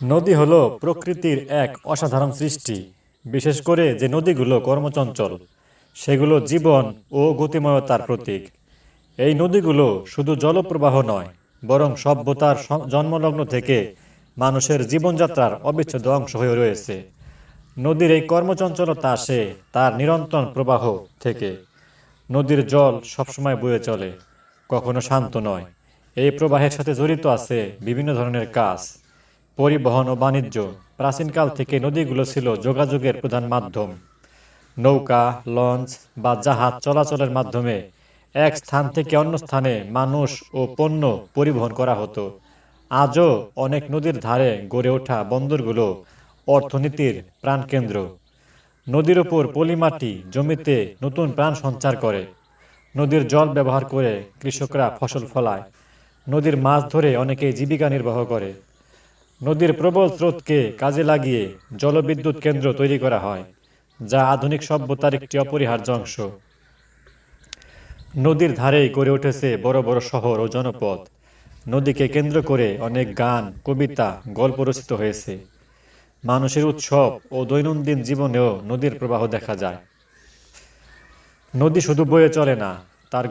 নদী হল প্রকৃতির এক অসাধারণ সৃষ্টি, বিশেষ করে যে নদীগুলো কর্মচঞ্চল, সেগুলো জীবন ও গতিময়তার প্রতীক। এই নদীগুলো শুধু জলপ্রবাহ নয়, বরং সভ্যতার জন্মলগ্ন থেকে মানুষের জীবনযাত্রার অবিচ্ছেদ্য অংশ হয়ে রয়েছে। নদীর এই কর্মচঞ্চলতা আসে তার নিরন্তর প্রবাহ থেকে। নদীর জল সবসময় বয়ে চলে, কখনো শান্ত নয়। এই প্রবাহের সাথে জড়িত আছে বিভিন্ন ধরনের কাজ। পরিবহন ও বাণিজ্য। প্রাচীনকাল থেকে নদীগুলো ছিল যোগাযোগের প্রধান মাধ্যম। নৌকা, লঞ্চ বা জাহাজ চলাচলের মাধ্যমে এক স্থান থেকে অন্য স্থানে মানুষ ও পণ্য পরিবহন করা হতো। আজও অনেক নদীর ধারে গড়ে ওঠা বন্দরগুলো অর্থনীতির প্রাণকেন্দ্র। নদীর ওপর পলিমাটি জমিতে নতুন প্রাণ সঞ্চার করে। নদীর জল ব্যবহার করে কৃষকরা ফসল ফলায়। নদীর মাছ ধরে অনেকেই জীবিকা নির্বাহ করে। নদীর প্রবল স্রোতকে কাজে লাগিয়ে জলবিদ্যুৎ কেন্দ্র তৈরি করা হয়, যা আধুনিক সভ্যতার একটি অপরিহার্য অংশ। নদীর ধারেই গড়ে উঠেছে বড় বড় শহর ও জনপদ। নদীকে কেন্দ্র করে অনেক গান, কবিতা, গল্প রচিত হয়েছে। মানুষের উৎসব ও দৈনন্দিন জীবনেও নদীর প্রবাহ দেখা যায়। নদী শুধু বয়ে চলে না